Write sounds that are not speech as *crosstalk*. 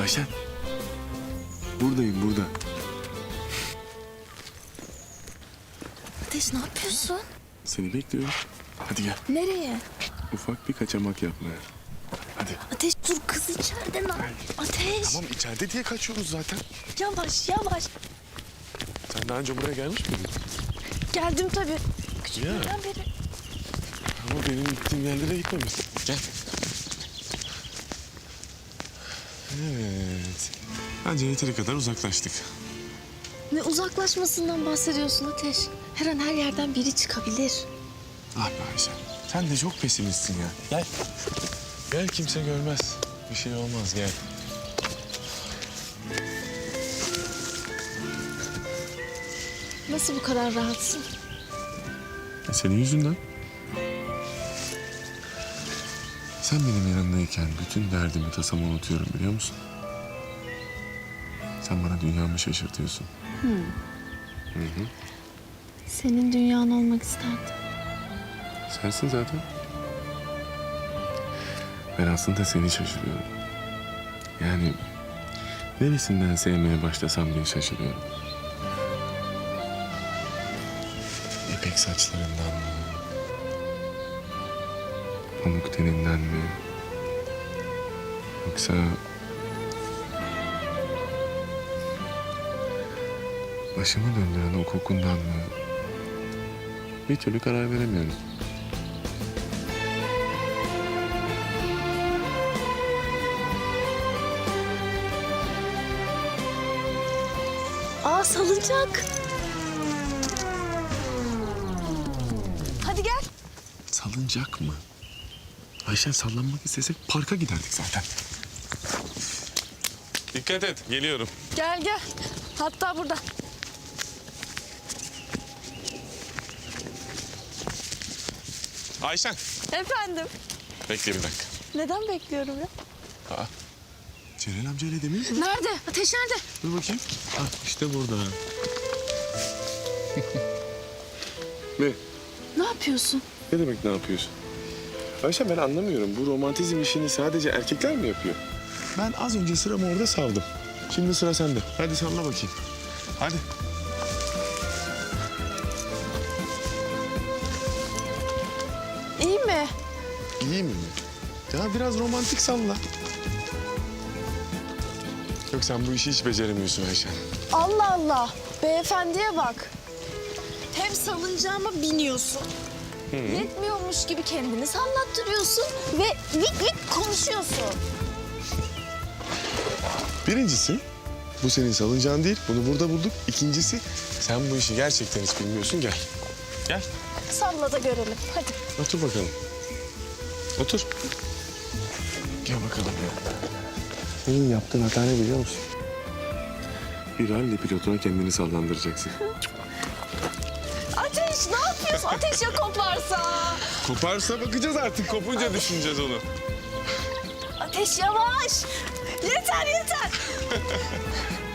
Ayşen. Buradayım burada. Ateş ne yapıyorsun? Seni bekliyorum. Hadi gel. Nereye? Ufak bir kaçamak yapmaya. Hadi. Ateş dur kız içeride ne? Ateş Tamam içeride diye kaçıyoruz zaten. yavaş yavaş. Sen daha önce buraya gelmiş miydin? Geldim tabii. Ya. Küçüklüğümden beri. Ama benim gittiğim yerlere gitmemişsin. Gel. Evet. Bence yeteri kadar uzaklaştık. Ne uzaklaşmasından bahsediyorsun Ateş? Her an her yerden biri çıkabilir. Ah be Ayşen. Sen de çok pesimistsin ya. Gel. Gel kimse görmez. Bir şey olmaz gel. Nasıl bu kadar rahatsın? E, Senin yüzünden. Sen benim yanımdayken bütün derdimi tasamı unutuyorum biliyor musun? Sen bana dünyamı şaşırtıyorsun. Senin dünyan olmak isterdim. Sensin zaten. Ben aslında seni şaşırıyorum. Yani neresinden sevmeye başlasam diye şaşırıyorum. İpek saçlarından mı? Pamuk teninden mi? Yoksa... Başımı döndüren o kokundan mı? Bir türlü karar veremiyorum. Aa salıncak. Hadi gel. Salıncak mı? Ayşen sallanmak istesek parka giderdik zaten. Dikkat et, geliyorum. Gel gel. Hatta burada. Ayşen. Efendim. Bekle bir dakika. Neden bekliyorum ya? Aa. Celal amca öyle demiyor mu? Nerede? Ateş nerede? Dur bakayım. Ha, işte burada. ne? Ne yapıyorsun? Ne demek ne yapıyorsun? Ayşen ben anlamıyorum. Bu romantizm işini sadece erkekler mi yapıyor? Ben az önce sıramı orada savdım. Şimdi sıra sende. Hadi salla bakayım. Hadi. İyi mi? İyi mi? Ya biraz romantik salla. Yok sen bu işi hiç beceremiyorsun Ayşen. Allah Allah. Beyefendiye bak. Hem salıncağıma biniyorsun. Yetmiyormuş gibi kendini sallattırıyorsun ve vik vik konuşuyorsun. Birincisi bu senin salıncağın değil. Bunu burada bulduk. İkincisi sen bu işi gerçekten hiç bilmiyorsun. Gel. Gel. Salla da görelim. Hadi. Otur bakalım. Otur. Gel bakalım ya. Senin yaptığın hata ne biliyor musun? Bir ralli pilotuna kendini sallandıracaksın. *laughs* Ateş ne yapıyorsun? Ateş ya koparsa. Koparsa bakacağız artık. Kopunca düşüneceğiz onu. Ateş yavaş. Yeter yeter. *laughs*